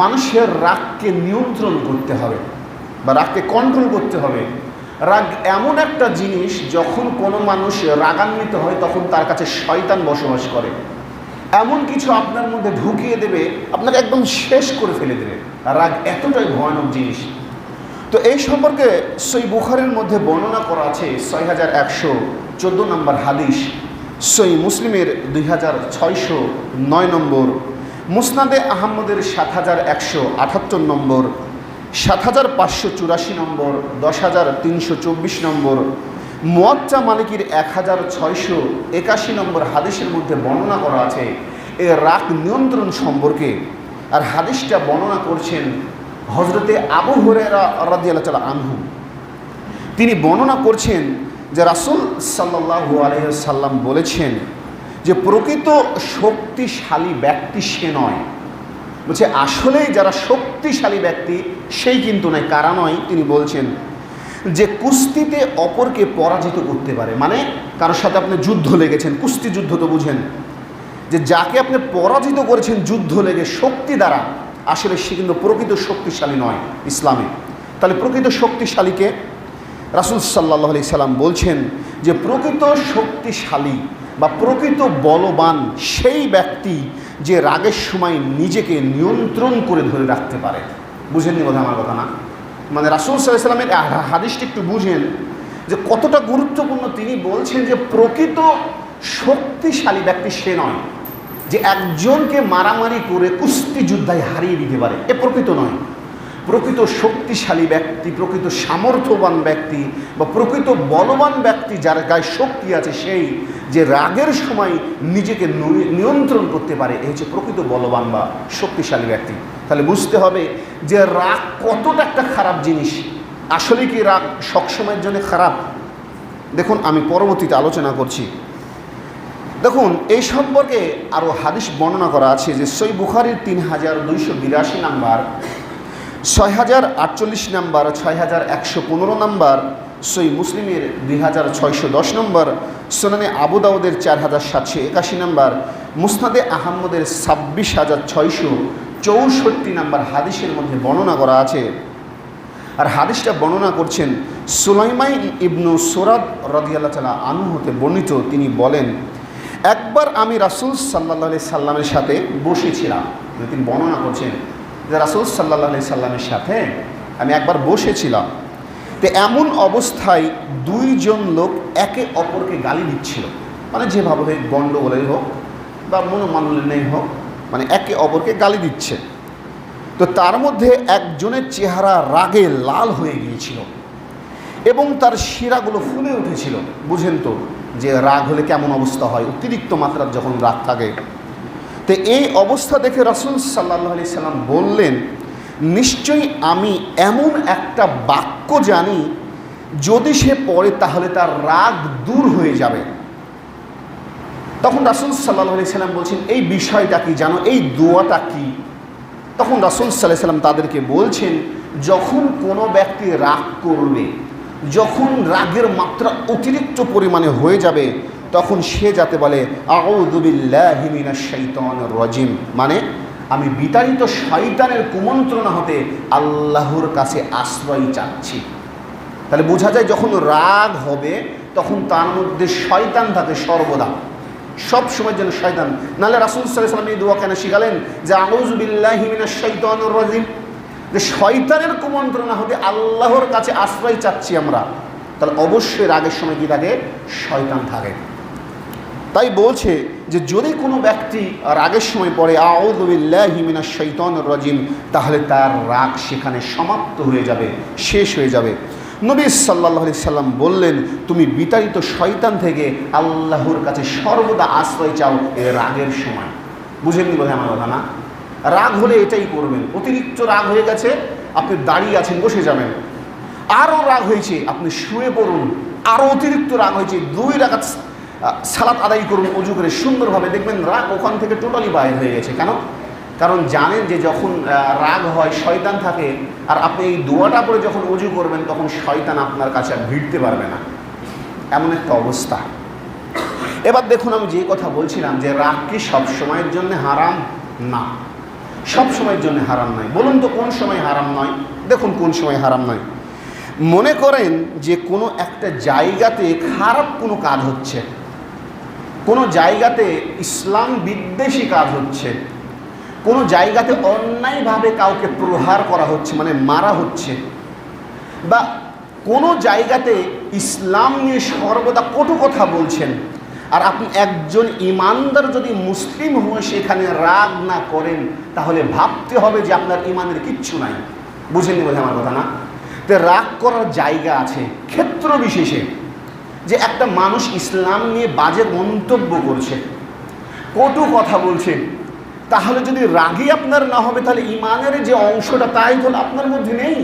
মানুষের রাগকে নিয়ন্ত্রণ করতে হবে বা রাগকে কন্ট্রোল করতে হবে। রাগ এমন একটা জিনিস, যখন কোনো মানুষ রাগান্বিত হয়, তখন তার কাছে শয়তান বসবাস করে। এমন কিছু আপনার মধ্যে ঢুকিয়ে দেবে, আপনাকে একদম শেষ করে ফেলে দেবে। রাগ এতটাই ভয়ানক জিনিস। তো এই সম্পর্কে সই বুখারের মধ্যে বর্ণনা করা আছে, ছয় হাজার একশো চোদ্দ নম্বর হাদিস, সই মুসলিমের দুই হাজার ছয়শো নয় নম্বর মুসনাদে আহমদের সাত হাজার একশো আটাত্তর নম্বর, সাত হাজার পাঁচশো চুরাশি নম্বর, দশ হাজার তিনশো চব্বিশ নম্বর, মোয়াজ্জা মালিকির এক হাজার ছয়শো একাশি নম্বর হাদিসের মধ্যে বর্ণনা করা আছে। এ রাগ নিয়ন্ত্রণ সম্পর্কে আর হাদিসটা বর্ণনা করছেন হজরতে আবু হরেরা রাদিয়াল্লাহ তালা আনহু। তিনি বর্ণনা করছেন যে রাসুল সাল্লাহু সাল্লাম বলেছেন যে প্রকৃত শক্তিশালী ব্যক্তি সে নয়। বলছে, আসলেই যারা শক্তিশালী ব্যক্তি, সেই কিন্তু নয়, কারা নয়, তিনি বলছেন যে কুস্তিতে অপরকে পরাজিত করতে পারে। মানে কারোর সাথে আপনি যুদ্ধ লেগেছেন, কুস্তি যুদ্ধ তো বুঝেন। যে যাকে আপনি পরাজিত করেছেন যুদ্ধ লেগে শক্তি দ্বারা, আসলে সে কিন্তু প্রকৃত শক্তিশালী নয় ইসলামে। তাহলে প্রকৃত শক্তিশালীকে রাসুল সাল্লাহ আলি সাল্লাম বলছেন যে প্রকৃত শক্তিশালী বা প্রকৃত বলবান সেই ব্যক্তি যে রাগের সময় নিজেকে নিয়ন্ত্রণ করে ধরে রাখতে পারে। বুঝেননি বোধহয় আমার কথা না? মানে রাসুল সাল্লামের হাদিসটি একটু বুঝেন যে কতটা গুরুত্বপূর্ণ তিনি বলছেন যে প্রকৃত শক্তিশালী ব্যক্তি সে নয় যে একজনকে মারামারি করে কুস্তি যুদ্ধায় হারিয়ে দিতে পারে। এ প্রকৃত নয়। প্রকৃত শক্তিশালী ব্যক্তি, প্রকৃত সামর্থ্যবান ব্যক্তি বা প্রকৃত বলবান ব্যক্তি যার গায়ে শক্তি আছে সেই যে রাগের সময় নিজেকে নিয়ন্ত্রণ করতে পারে এ হচ্ছে প্রকৃত বলবান বা শক্তিশালী ব্যক্তি। তাহলে বুঝতে হবে যে রাগ কতটা একটা খারাপ জিনিস। আসলে কি রাগ সবসময়ের জন্য খারাপ? দেখুন, আমি পরবর্তীতে আলোচনা করছি। দেখুন, এই সম্পর্কে আরও হাদিস বর্ণনা করা আছে যে সই বুখারির তিন হাজার দুইশো বিরাশি নাম্বার ছয় হাজার আটচল্লিশ নাম্বার ছয় হাজার একশো পনেরো নাম্বার, সই মুসলিমের দুই হাজার ছয়শো দশ নম্বর, সোনানে আবুদাউদের চার হাজার সাতশো একাশি নাম্বার, মুসনাদে আহম্মদের ছাব্বিশ হাজার ছয়শো চৌষট্টি নাম্বার হাদিসের মধ্যে বর্ণনা করা আছে। আর হাদিসটা বর্ণনা করছেন সুলাইমাই ইবনু সোরাদ রদিয়াল্লাহ তালা আনু হতে বর্ণিত, তিনি বলেন, একবার আমি রাসুল সাল্লাহ সাল্লামের সাথে বসেছিলাম। তিনি বর্ণনা করছেন যে রাসুল সাল্লাহ সাল্লামের সাথে আমি একবার বসেছিলাম, তো এমন অবস্থায় দুইজন লোক একে অপরকে গালি দিচ্ছিল। মানে যেভাবে গণ্ডগোলেই হোক বা মনোমালিন্যই হোক মানে একে অপরকে গালি দিচ্ছে। তো তার মধ্যে একজনের চেহারা রাগে লাল হয়ে গিয়েছিল এবং তার শিরাগুলো ফুলে উঠেছিল। বুঝেন তো, যে রাগ হলে কেমন অবস্থা হয়? অতিরিক্ত মাত্রার যখন রাগ থাকে তো এই অবস্থা দেখে রাসুল সাল্লাহ আলি সাল্লাম বললেন, নিশ্চয়ই আমি এমন একটা বাক্য জানি, যদি সে পড়ে তাহলে তার রাগ দূর হয়ে যাবে। তখন রাসুল সাল্লাহ আলি সাল্লাম বলছেন, এই বিষয়টা কি জানো? এই দোয়াটা কি? তখন রাসুল সাল্লাহ সাল্লাম তাদেরকে বলছেন, যখন কোনো ব্যক্তি রাগ করবে, যখন রাগের মাত্রা অতিরিক্ত পরিমাণে হয়ে যাবে তখন সে যাতে বলে রজিম। মানে আমি বিতাড়িত শয়তানের কুমন্ত্রণা হতে আল্লাহর কাছে আশ্রয় চাচ্ছি। তাহলে বোঝা যায় যখন রাগ হবে, তখন তার মধ্যে শয়তান থাকে সর্বদা। সব সময় যেন শয়তান। নাহলে রাসুল সাল্লাম এই দোয়া কেন শিখালেন? যে আউজুবিল্লাহিমিনা শৈতন রজিম। যে, শয়তানের কুমন্ত্রণা হতে আল্লাহর কাছে আশ্রয় চাচ্ছি আমরা। তাহলে অবশ্যই রাগের সময় কি থাকে? শয়তান থাকে। তাই বলছে যে যদি কোনো ব্যক্তি রাগের সময় পড়ে আউদুবিল্লাহিমিনা শৈতন রজিম তাহলে তার রাগ সেখানে সমাপ্ত হয়ে যাবে, শেষ হয়ে যাবে। নবী সাল্লাহ সাল্লাম বললেন, তুমি বিতাড়িত শয়তান থেকে আল্লাহর কাছে সর্বদা আশ্রয় চাও এ রাগের সময়। বুঝেননি বোধহয় আমার কথা না? রাগ হলে এটাই করবেন। অতিরিক্ত রাগ হয়ে গেছে, আপনি দাঁড়িয়ে আছেন, বসে যাবেন। আরও রাগ হয়েছে, আপনি শুয়ে পড়ুন। আরও অতিরিক্ত রাগ হয়েছে, দুই রাগাত সালাত আদায় করুন, উজু করে সুন্দরভাবে। দেখবেন রাগ ওখান থেকে টোটালি বাইর হয়ে গেছে। কেন? কারণ জানেন যে যখন রাগ হয়, শয়তান থাকে, আর আপনি এই দোয়াটা পরে যখন উজু করবেন, তখন শয়তান আপনার কাছে আর ভিড়তে পারবে না। এমন একটা অবস্থা। এবার দেখুন আমি যে কথা বলছিলাম যে রাগ কি সব সময়ের জন্য হারাম? না। সব সময়ের জন্য হারাম নয়। বলুন তো কোন সময় হারাম নয়? দেখুন কোন সময় হারাম নয়। মনে করেন যে কোনো একটা জায়গাতে খারাপ কোনো কাজ হচ্ছে। কোনো জায়গাতে ইসলাম বিদ্বেষী কাজ হচ্ছে, কোনো জায়গাতে অন্যায়ভাবে কাউকে প্রহার করা হচ্ছে মানে মারা হচ্ছে, বা কোনো জায়গাতে ইসলাম নিয়ে সর্বদা কটু কথা বলছেন, আর আপনি একজন ইমানদার যদি মুসলিম হয়ে সেখানে রাগ না করেন, তাহলে ভাবতে হবে যে আপনার ইমানের কিচ্ছু নাই। বুঝেনি বোধ আমার কথা না? তো রাগ করার জায়গা আছে, ক্ষেত্র বিশেষে। যে একটা মানুষ ইসলাম নিয়ে বাজে মন্তব্য করছে, কটু কথা বলছে, তাহলে যদি রাগই আপনার না হবে, তাহলে ইমানের যে অংশটা তাই তো আপনার মধ্যে নেই।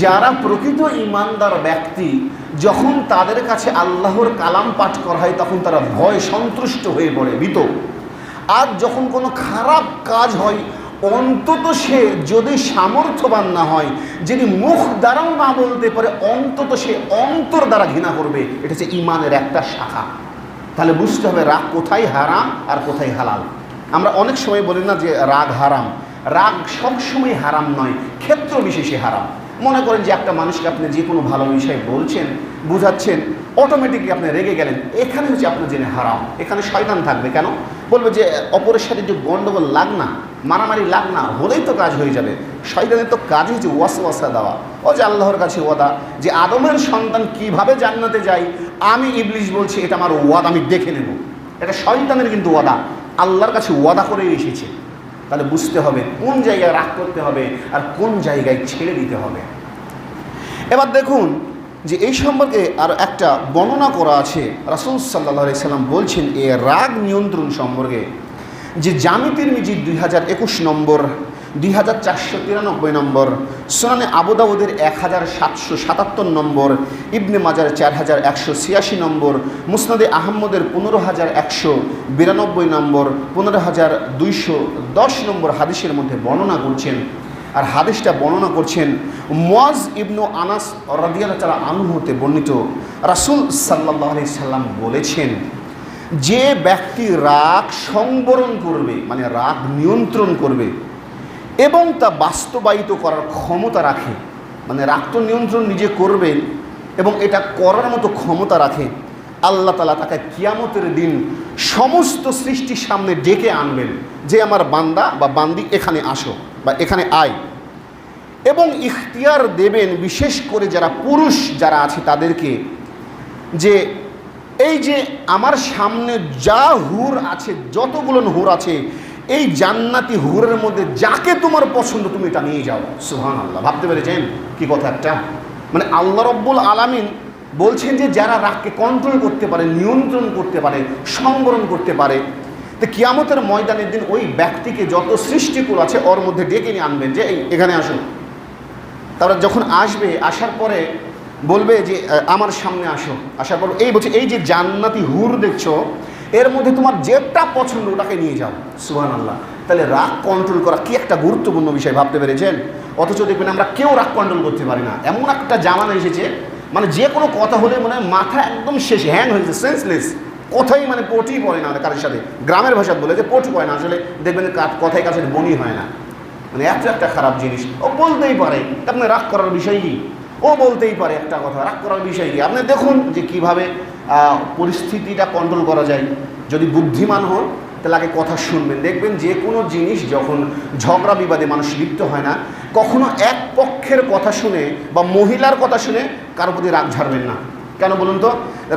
যারা প্রকৃত ইমানদার ব্যক্তি, যখন তাদের কাছে আল্লাহর কালাম পাঠ করা হয়, তখন তারা ভয় সন্তুষ্ট হয়ে পড়ে, ভীত। আর যখন কোনো খারাপ কাজ হয় অন্তত সে যদি সামর্থ্যবান না হয়, যিনি মুখ দ্বারাও না বলতে পারে, অন্তত সে অন্তর দ্বারা ঘৃণা করবে, এটা হচ্ছে ইমানের একটা শাখা। তাহলে বুঝতে হবে রাগ কোথায় হারাম আর কোথায় হালাল। আমরা অনেক সময় বলি না যে রাগ হারাম। রাগ সবসময় হারাম নয়, ক্ষেত্র বিশেষে হারাম। মনে করেন যে একটা মানুষকে আপনি যে কোনো ভালো বিষয় বলছেন, বুঝাচ্ছেন অটোমেটিকলি আপনি রেগে গেলেন, এখানে হচ্ছে আপনার জেনে হারাম। এখানে শয়তান থাকবে কেন? বলবে যে, অপরের সাথে যে গণ্ডগোল লাগ না, মারামারি লাগ না, হলেই তো কাজ হয়ে যাবে। শয়তানের তো কাজই হচ্ছে ওয়াস ওয়াসা দেওয়া। ও যে আল্লাহর কাছে ওয়াদা, যে আদমের সন্তান কীভাবে জান্নাতে যায়, আমি ইবলিশ বলছি, এটা আমার ওয়াদা, আমি দেখে নেব। এটা শয়তানের কিন্তু ওয়াদা। আল্লাহর কাছে ওয়াদা করে এসেছে। তাহলে বুঝতে হবে, কোন জায়গায় রাগ করতে হবে আর কোন জায়গায় ছেড়ে দিতে হবে। এবার দেখুন যে এই সম্পর্কে আর একটা বর্ণনা করা আছে। রাসুল সাল্লাহ সাল্লাম বলছেন, এ রাগ নিয়ন্ত্রণ সম্পর্কে যে জামিতির মিজি দুই হাজার একুশ নম্বর, দুই হাজার চারশো তিরানব্বই নম্বর, সোনানে আবুদাউদের এক হাজার সাতশো সাতাত্তর নম্বর, ইবনে মাজার চার হাজার একশো ছিয়াশি নম্বর, মুসনাদে আহম্মদের পনেরো হাজার একশো বিরানব্বই নম্বর, পনেরো হাজার দুইশো দশ নম্বর হাদিসের মধ্যে বর্ণনা করছেন। আর হাদিসটা বর্ণনা করছেন মোয়াজ ইবনু আনাস রদিয়াল তালা আনহুতে বর্ণিত। রাসুল সাল্লাহ আলি সাল্লাম বলেছেন, যে ব্যক্তি রাগ সংবরণ করবে মানে রাগ নিয়ন্ত্রণ করবে এবং তা বাস্তবায়িত করার ক্ষমতা রাখে মানে রাগ তো নিয়ন্ত্রণ নিজে করবেন এবং এটা করার মতো ক্ষমতা রাখে, আল্লাহ তালা তাকে কিয়ামতের দিন সমস্ত সৃষ্টির সামনে ডেকে আনবেন যে আমার বান্দা বা বান্দি এখানে আসো। বা এখানে আয় এবং ইখতিয়ার দেবেন বিশেষ করে যারা পুরুষ যারা আছে তাদেরকে যে এই যে আমার সামনে যা হুর আছে, যতগুলো হুর আছে, এই জান্নাতি হুরের মধ্যে যাকে তোমার পছন্দ তুমি এটা নিয়ে যাও। সুহান আল্লাহ ভাবতে পেরেছেন? কি কথা একটা? মানে আল্লাহ রব্বুল আলামিন বলছেন যে যারা রাগকে কন্ট্রোল করতে পারে, নিয়ন্ত্রণ করতে পারে, সংবরণ করতে পারে তো কিয়ামতের ময়দানের দিন ওই ব্যক্তিকে যত সৃষ্টিকুল আছে, ওর মধ্যে ডেকে নিয়ে আনবেন যে, এই, এখানে আসুন। তারপরে যখন আসবে, আসার পরে বলবে যে আমার সামনে আসো। আসার পর এই বলছে, এই যে জান্নাতি হুর দেখছ, এর মধ্যে তোমার যেটা পছন্দ ওটাকে নিয়ে যাও। সুহান আল্লাহ তাহলে রাগ কন্ট্রোল করা কি একটা গুরুত্বপূর্ণ বিষয় ভাবতে পেরেছেন? অথচ দেখবেন আমরা কেউ রাগ কন্ট্রোল করতে পারি না। এমন একটা জামানা এসেছে মানে যে কোনো কথা হলে মানে মাথা একদম শেষ হ্যাং হয়েছে সেন্সলেস কথাই মানে পটি পড়ে না কারোর সাথে। গ্রামের ভাষা বলে যে পট পড়ে না, আসলে দেখবেন কথায় কাছে বনি হয় না। মানে এত একটা খারাপ জিনিস। ও বলতেই পারে আপনি রাগ করার বিষয় কি? ও বলতেই পারে একটা কথা, রাগ করার বিষয় কি? আপনি দেখুন যে কীভাবে পরিস্থিতিটা কন্ট্রোল করা যায়। যদি বুদ্ধিমান হন, তাহলে আগে কথা শুনবেন। দেখবেন যে কোনো জিনিস যখন ঝগড়া বিবাদে মানুষ লিপ্ত হয় না, কখনো এক পক্ষের কথা শুনে বা মহিলার কথা শুনে কারোর প্রতি রাগ ঝাড়বেন না। কেন বলুন তো?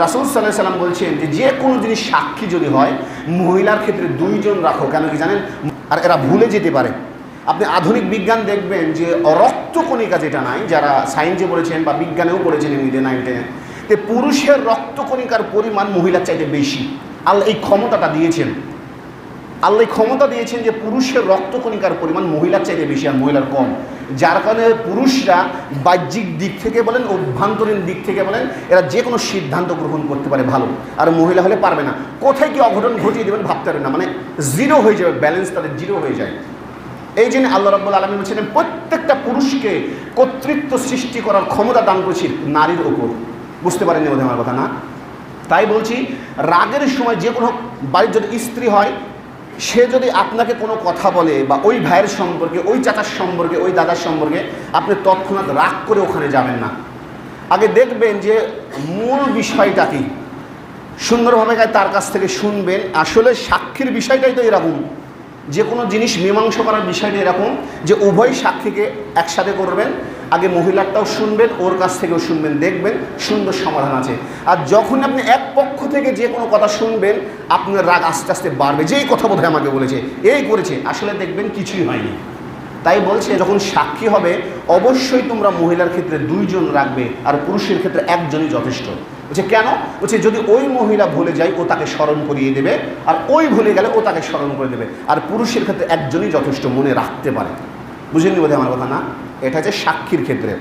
রাসুল সাল্লাহ সাল্লাম বলছেন যে যে কোনো জিনিস সাক্ষী যদি হয়, মহিলার ক্ষেত্রে দুইজন রাখো। কেন কি জানেন? আর এরা ভুলে যেতে পারে। আপনি আধুনিক বিজ্ঞান দেখবেন যে, রক্তকণিকা যেটা নাই, যারা সায়েন্সে বলেছেন বা বিজ্ঞানেও বলেছেন এমনিতে নাইন টেনে পুরুষের রক্তকণিকার পরিমাণ মহিলার চাইতে বেশি। আল্লাহ এই ক্ষমতাটা দিয়েছেন। আল্লাহ ক্ষমতা দিয়েছেন যে পুরুষের রক্তকণিকার পরিমাণ মহিলার চাইতে বেশি আর মহিলার কম। যার কারণে পুরুষরা বাহ্যিক দিক থেকে বলেন, অভ্যন্তরীণ দিক থেকে বলেন, এরা যে কোনো সিদ্ধান্ত গ্রহণ করতে পারে ভালো। আর মহিলা হলে পারবে না। কোথায় কি অঘটন ঘটিয়ে দেবেন ভাবতে পারবে না। মানে জিরো হয়ে যাবে ব্যালেন্স তাদের জিরো হয়ে যায়। এই জন্য আল্লাহ রব্বুল আলমী বলছেন, প্রত্যেকটা পুরুষকে কর্তৃত্ব সৃষ্টি করার ক্ষমতা দান করছি নারীর ওপর। বুঝতে পারেননি বোধহয় আমার কথা, না? তাই বলছি, রাগের সময় যে কোনো বাড়ির যদি স্ত্রী হয় সে যদি আপনাকে কোনো কথা বলে বা ওই ভাইয়ের সম্পর্কে, ওই চাচার সম্পর্কে, ওই দাদার সম্পর্কে আপনি তৎক্ষণাৎ রাগ করে ওখানে যাবেন না। আগে দেখবেন যে মূল বিষয়টা কি? সুন্দরভাবে তার কাছ থেকে শুনবেন। আসলে সাক্ষীর বিষয়টাই তো এরকম। যে কোনো জিনিস মীমাংসা করার বিষয়টা এরকম যে উভয় সাক্ষীকে একসাথে করবেন। আগে মহিলারটাও শুনবেন, ওর কাছ থেকেও শুনবেন, দেখবেন, সুন্দর সমাধান আছে। আর যখন আপনি এক পক্ষ থেকে যে কোনো কথা শুনবেন, আপনার রাগ আস্তে আস্তে বাড়বে। যেই কথা বোধহয় আমাকে বলেছে, এই করেছে, আসলে দেখবেন কিছুই হয়নি। তাই বলছে, যখন সাক্ষী হবে, অবশ্যই তোমরা মহিলার ক্ষেত্রে দুইজন রাখবে আর পুরুষের ক্ষেত্রে একজনই যথেষ্ট। বলছে, কেন? বলছে, যদি ওই মহিলা ভুলে যায়, ও তাকে স্মরণ করিয়ে দেবে, আর ওই ভুলে গেলে ও তাকে স্মরণ করে দেবে। আর পুরুষের ক্ষেত্রে একজনই যথেষ্ট মনে রাখতে পারে। বুঝেননি বোধহয় আমার কথা না? এটা হচ্ছে সাক্ষীর ক্ষেত্রে।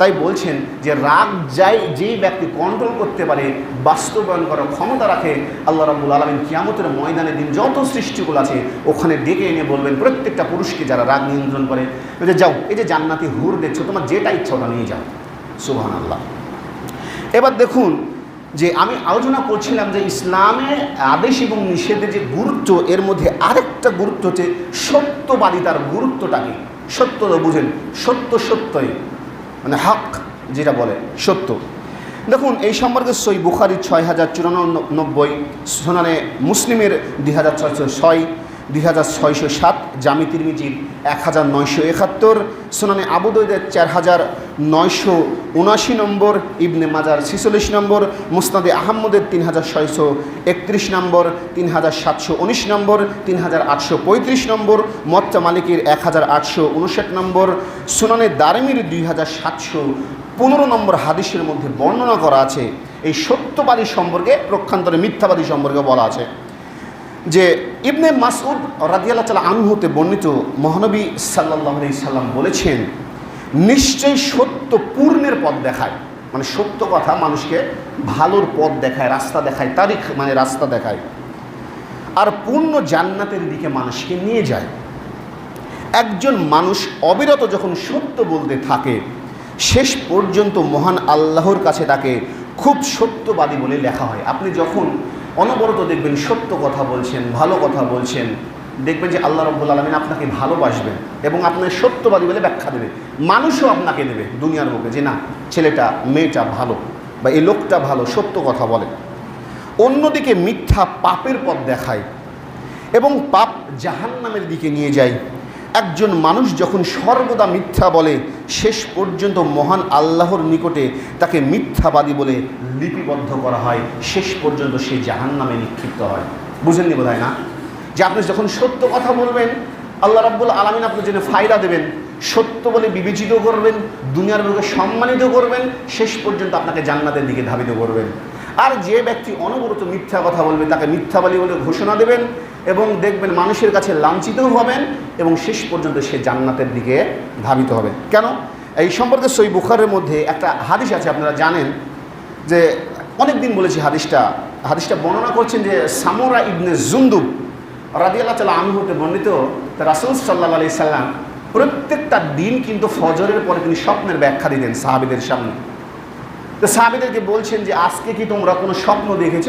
তাই বলছেন যে রাগ যাই যেই ব্যক্তি কন্ট্রোল করতে পারে, বাস্তবায়ন করার ক্ষমতা রাখে, আল্লাহ রাবুল আলমিন কিয়ামতের ময়দানে দিন যত সৃষ্টিগুলো আছে, ওখানে ডেকে এনে বলবেন প্রত্যেকটা পুরুষকে যারা রাগ নিয়ন্ত্রণ করে, যে যাও, এই যে জান্নাতি হুর দেখছ, তোমার যেটা ইচ্ছা ওটা নিয়ে যাও। সুবহান আল্লাহ এবার দেখুন যে আমি আলোচনা করছিলাম যে ইসলামে আদেশ এবং নিষেধের যে গুরুত্ব, এর মধ্যে আরেকটা গুরুত্ব হচ্ছে সত্যবাদিতার গুরুত্বটা কি সত্য তো বুঝেন, সত্য সত্যই। মানে হাক যেটা বলে, সত্য। দেখুন, এই সম্পর্কে সই বুখারির ছয় হাজার চুরানব্বই, সোনানে মুসলিমের দুই হাজার ছয়শো ছয় দুই হাজার ছয়শো সাত জামি তিরমিজির এক হাজার নয়শো একাত্তর, সোনানে আবুদৈদের চার হাজার নয়শো উনআশি নম্বর, ইবনে মাজার ছিচল্লিশ নম্বর, মুসনাদে আহম্মদের তিন হাজার ছয়শো একত্রিশ নম্বর, তিন হাজার সাতশো উনিশ নম্বর, তিন হাজার আটশো পঁয়ত্রিশ নম্বর মত্তা মালিকের এক হাজার আটশো উনষাট নম্বর, সুনানে দারিমির দুই হাজার সাতশো পনেরো নম্বর হাদিসের মধ্যে বর্ণনা করা আছে। এই সত্যবাদী সম্পর্কে, প্রক্ষান্তরে মিথ্যাবাদী সম্পর্কে বলা আছে। যে ইবনে মাসউদ রাদিয়াল্লাহ তালা আনহুতে বর্ণিত মহানবী সাল্লাহ সাল্লাম বলেছেন, নিশ্চয়ই সত্য পূর্ণের পথ দেখায়। মানে সত্য কথা মানুষকে ভালোর পথ দেখায়, রাস্তা দেখায়, তারিখ মানে রাস্তা দেখায়। আর পূর্ণ জান্নাতের দিকে মানুষকে নিয়ে যায়। একজন মানুষ অবিরত যখন সত্য বলতে থাকে, শেষ পর্যন্ত মহান আল্লাহর কাছে তাকে খুব সত্যবাদী বলে লেখা হয়। আপনি যখন অনবরত দেখবেন সত্য কথা বলছেন, ভালো কথা বলছেন। দেখবেন যে আল্লাহ রব্বুল আলমিন আপনাকে ভালোবাসবেন এবং আপনার সত্যবাদী বলে ব্যাখ্যা দেবে। মানুষও আপনাকে দেবে দুনিয়ার মুখে যে না, ছেলেটা, মেয়েটা ভালো বা এই লোকটা ভালো, সত্য কথা বলে। অন্যদিকে মিথ্যা পাপের পথ দেখায় এবং পাপ জাহান্নামের দিকে নিয়ে যায়। একজন মানুষ যখন সর্বদা মিথ্যা বলে, শেষ পর্যন্ত মহান আল্লাহর নিকটে তাকে মিথ্যাবাদী বলে লিপিবদ্ধ করা হয়, শেষ পর্যন্ত সে জাহান নামে নিক্ষিপ্ত হয়। বুঝেননি বোধ না? যে আপনি যখন সত্য কথা বলবেন, আল্লাহ রাব্বুল আলমিন আপনার জন্য ফায়দা দেবেন। সত্য বলে বিবেচিত করবেন, দুনিয়ার লোকে সম্মানিত করবেন, শেষ পর্যন্ত আপনাকে জান্নাতের দিকে ধাবিত করবেন। আর যে ব্যক্তি অনবরত মিথ্যা কথা বলবে, তাকে মিথ্যাবাদী বলে ঘোষণা দেবেন এবং দেখবেন মানুষের কাছে লাঞ্ছিতও হবেন এবং শেষ পর্যন্ত সে জান্নাতের দিকে ধাবিত হবে। কেন? এই সম্পর্কে সই বুখারের মধ্যে একটা হাদিস আছে, আপনারা জানেন যে অনেক দিন বলেছি হাদিসটা। হাদিসটা বর্ণনা করছেন যে সামোরা ইবনে জুন্দুব রাদিয়াল্লাহ তালা আমি হতে বর্ণিত রাসুল সাল্লাহ আলি সাল্লাম প্রত্যেকটা দিন কিন্তু ফজরের পরে তিনি স্বপ্নের ব্যাখ্যা দিতেন সাহাবিদের সামনে। তো সাহাবিদেরকে বলছেন যে, আজকে কি তোমরা কোনো স্বপ্ন দেখেছ?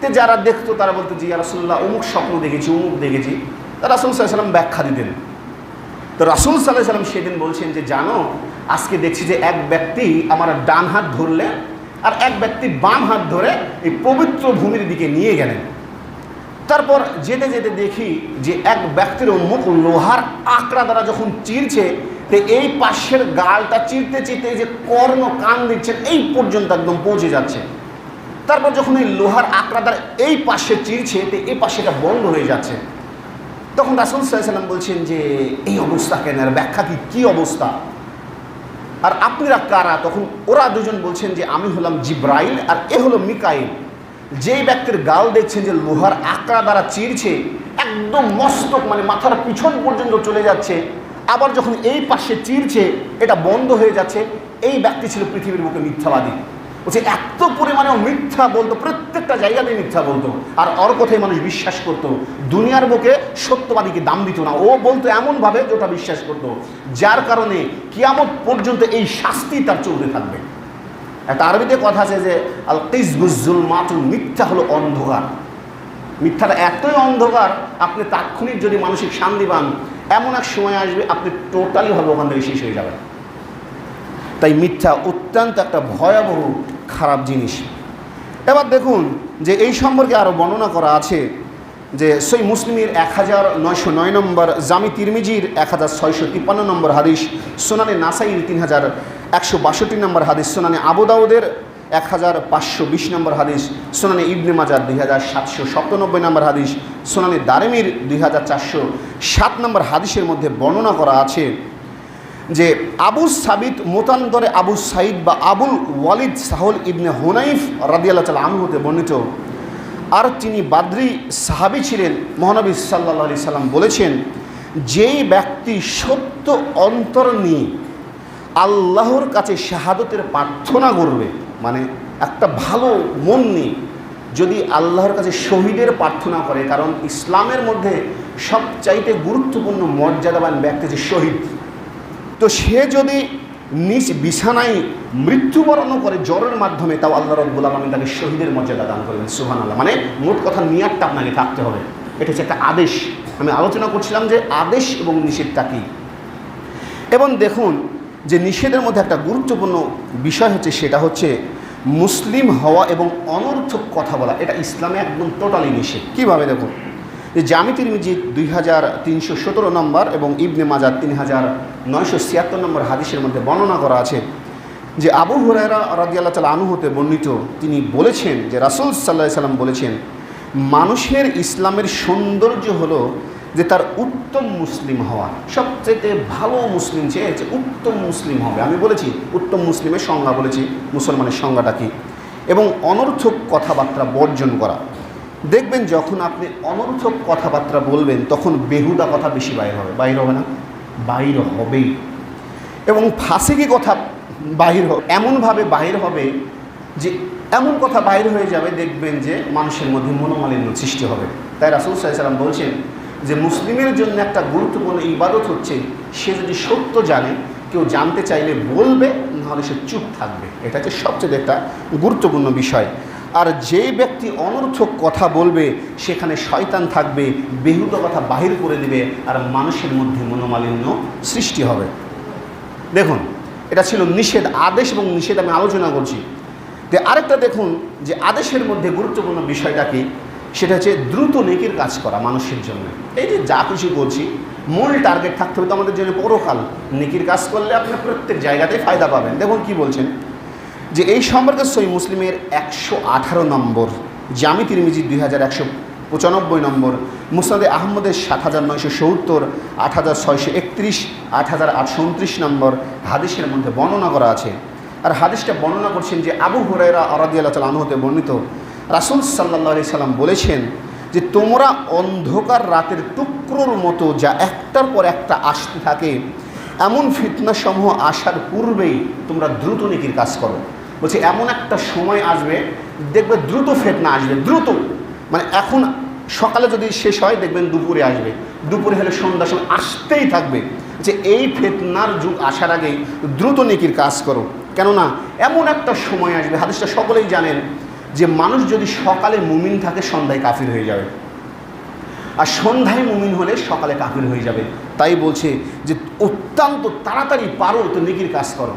তে যারা দেখতো, তারা বলতো যে রাসুল্লাহ অমুক স্বপ্ন দেখেছি, অমুক দেখেছি। তা রাসুল সাল্লাম ব্যাখ্যা দিতেন। তো রাসুল সাল্লাহ সাল্লাম সেদিন বলছেন যে, জানো, আজকে দেখছি যে এক ব্যক্তি আমার ডান হাত ধরলে আর এক ব্যক্তি বাম হাত ধরে এই পবিত্র ভূমির দিকে নিয়ে গেলেন। তারপর যেতে যেতে দেখি যে, এক ব্যক্তির মুখ লোহার আকড়া দ্বারা যখন চিরছে, তো এই পাশের গালটা চিরতে চিরতে যে কর্ণ কান দিচ্ছেন, এই পর্যন্ত একদম পৌঁছে যাচ্ছে। তারপর যখন এই লোহার আকড়া দ্বারা এই পাশে চিরছে তো এই পাশে এটা বন্ধ হয়ে যাচ্ছে। তখন রাসুল সাল্লাম বলছেন যে, এই অবস্থা কেন? আর ব্যাখ্যা কি? কী অবস্থা? আর আপনারা কারা? তখন ওরা দুজন বলছেন যে, আমি হলাম জিব্রাইল আর এ হলো মিকাইল। যেই ব্যক্তির গাল দেখছেন যে লোহার আকড়া দ্বারা চিরছে একদম মস্তক মানে মাথার পিছন পর্যন্ত চলে যাচ্ছে। আবার যখন এই পাশে চিরছে এটা বন্ধ হয়ে যাচ্ছে। এই ব্যক্তি ছিল পৃথিবীর বুকে মিথ্যাবাদী। বলছে, এত পরিমাণে মিথ্যা বলতো, প্রত্যেকটা জায়গাতেই মিথ্যা বলতো। আর ওর কথাই মানুষ বিশ্বাস করতো। দুনিয়ার বুকে সত্যবাদীকে দাম দিত না। ও বলতো এমনভাবে যে ওটা বিশ্বাস করতো। যার কারণে কিয়ামত পর্যন্ত এই শাস্তি তার চলতে থাকবে। একটা আরবিতে কথা আছে যে, আল কিসবুজুল মাতুল মিথ্যা হলো অন্ধকার। মিথ্যাটা এতই অন্ধকার, আপনি তাৎক্ষণিক যদি মানসিক শান্তি পান, এমন এক সময় আসবে, আপনি টোটালিভাবে ওখান থেকে শেষ হয়ে যাবেন। তাই মিথ্যা অত্যন্ত একটা ভয়াবহ খারাপ জিনিস। এবার দেখুন যে এই সম্পর্কে আরও বর্ণনা করা আছে যে সই মুসলিমের এক হাজার নয়শো নয় নম্বর জামি তিরমিজির এক হাজার ছয়শো তিপ্পান্ন নম্বর হাদিস, সোনানে নাসাইর তিন হাজার একশো বাষট্টি নম্বর হাদিস, সোনানে আবুদাউদের এক হাজার পাঁচশো বিশ নম্বর হাদিস, সোনানে ইবনে মাজার দুই হাজার সাতশো সপ্তানব্বই নম্বর হাদিস, সোনানে দারেমির দুই হাজার চারশো সাত নম্বর হাদিসের মধ্যে বর্ণনা করা আছে যে আবু সাবিত, মোতান্তরে আবু সাইদ বা আবুল ওয়ালিদ সাহুল ইবনে হুনাইফ রাদিয়াল্লাহ তাল আনহুতে বর্ণিত। আর তিনি বাদ্রি সাহাবি ছিলেন, মহানবী সাল্লা আলি সাল্লাম বলেছেন, যেই ব্যক্তি সত্য অন্তর নিয়ে আল্লাহর কাছে শাহাদতের প্রার্থনা করবে মানে একটা ভালো মন নিয়ে যদি আল্লাহর কাছে শহীদের প্রার্থনা করে, কারণ ইসলামের মধ্যে সবচাইতে গুরুত্বপূর্ণ মর্যাদাবান ব্যক্তি যে শহীদ। তো সে যদি নিজ বিছানায় মৃত্যুবরণ করে জ্বরের মাধ্যমে, তাও আল্লাহ রব্বুল আলমী তাকে শহীদের মর্যাদা দান করবেন সুহান আল্লাহ মানে মোট কথা নিয়ারটা আপনাকে থাকতে হবে। এটা হচ্ছে একটা আদেশ। আমি আলোচনা করছিলাম যে আদেশ এবং নিষেধটা কী। এবং দেখুন যে নিষেধের মধ্যে একটা গুরুত্বপূর্ণ বিষয় হচ্ছে, সেটা হচ্ছে মুসলিম হওয়া এবং অনর্থক কথা বলা। এটা ইসলামে একদম টোটালি নিষেধ। কীভাবে দেখুন? যে জামিতির মিজিদ দুই হাজার তিনশো সতেরো নম্বর এবং ইবনে মাজার তিন হাজার নয়শো ছিয়াত্তর নম্বর হাদিসের মধ্যে বর্ণনা করা আছে যে আবু হুরায়রা রাদিয়াল্লাহ তালা আনু হতে বর্ণিত। তিনি বলেছেন যে রাসুল সাল্লাহ সাল্লাম বলেছেন, মানুষের ইসলামের সৌন্দর্য হলো যে তার উত্তম মুসলিম হওয়া। সবচেয়ে ভালো মুসলিম চেয়েছে উত্তম মুসলিম হবে। আমি বলেছি, উত্তম মুসলিমের সংজ্ঞা বলেছি, মুসলমানের সংজ্ঞাটা কি? এবং অনর্থক কথাবার্তা বর্জন করা। দেখবেন যখন আপনি অনর্থক কথাবার্তা বলবেন, তখন বেহুদা কথা বেশি বাইর হবে। বাইর হবে না? বাইর হবেই। এবং ফাঁসিকি কথা বাহির হবে এমনভাবে বাহির হবে যে এমন কথা বাইর হয়ে যাবে, দেখবেন যে মানুষের মধ্যে মনোমালিন্য সৃষ্টি হবে। তাই রাসুল সাল্লাম বলছেন যে, মুসলিমের জন্য একটা গুরুত্বপূর্ণ ইবাদত হচ্ছে, সে যদি সত্য জানে, কেউ জানতে চাইলে বলবে, নাহলে সে চুপ থাকবে। এটা হচ্ছে সবচেয়ে একটা গুরুত্বপূর্ণ বিষয়। আর যে ব্যক্তি অনর্থক কথা বলবে, সেখানে শয়তান থাকবে, বেহুদ কথা বাহির করে দিবে, আর মানুষের মধ্যে মনোমালিন্য সৃষ্টি হবে। দেখুন, এটা ছিল নিষেধ আদেশ এবং নিষেধ আমি আলোচনা করছি। যে আরেকটা দেখুন, যে আদেশের মধ্যে গুরুত্বপূর্ণ বিষয়টা কি? সেটা হচ্ছে দ্রুত নেকির কাজ করা মানুষের জন্য। এই যে যা কিছু বলছি, মূল টার্গেট থাকতে হবে তো আমাদের জন্য পরকাল। নেকির কাজ করলে আপনি প্রত্যেক জায়গাতেই ফায়দা পাবেন। দেখুন কি বলছেন? যে এই সম্পর্কে সই মুসলিমের একশো আঠারো নম্বর, জামি তিরমিজি দুই হাজার একশো পঁচানব্বই নম্বর, মুসনাদে আহমদের সাত হাজার নয়শো সত্তর, আট হাজার ছয়শো একত্রিশ, আট হাজার আটশো উনত্রিশ নম্বর হাদিসের মধ্যে বর্ণনা করা আছে। আর হাদিসটা বর্ণনা করছেন যে আবু হুরাইরা আরাদিয়াল্লাহ তাল আনহতে বর্ণিত। রাসুল সাল্লাহ আলি সাল্লাম বলেছেন যে তোমরা অন্ধকার রাতের টুকরোর মতো যা একটার পর একটা আসতে থাকে, এমন ফিতনাসমূহ আসার পূর্বেই তোমরা দ্রুত নেকির কাজ করো। বলছে, এমন একটা সময় আসবে, দেখবে দ্রুত ফেতনা আসবে, দ্রুত। মানে এখন সকালে যদি শেষ হয়, দেখবেন দুপুরে আসবে। দুপুরে হলে সন্ধ্যার সময় আসতেই থাকবে। যে এই ফেতনার যুগ আসার আগেই দ্রুত নেকির কাজ করো। কেননা, এমন একটা সময় আসবে, হাদিসটা সকলেই জানেন, যে মানুষ যদি সকালে মুমিন থাকে, সন্ধ্যায় কাফির হয়ে যাবে। আর সন্ধ্যায় মুমিন হলে সকালে কাফির হয়ে যাবে। তাই বলছে যে অত্যন্ত তাড়াতাড়ি পারো, তো নেকির কাজ করো।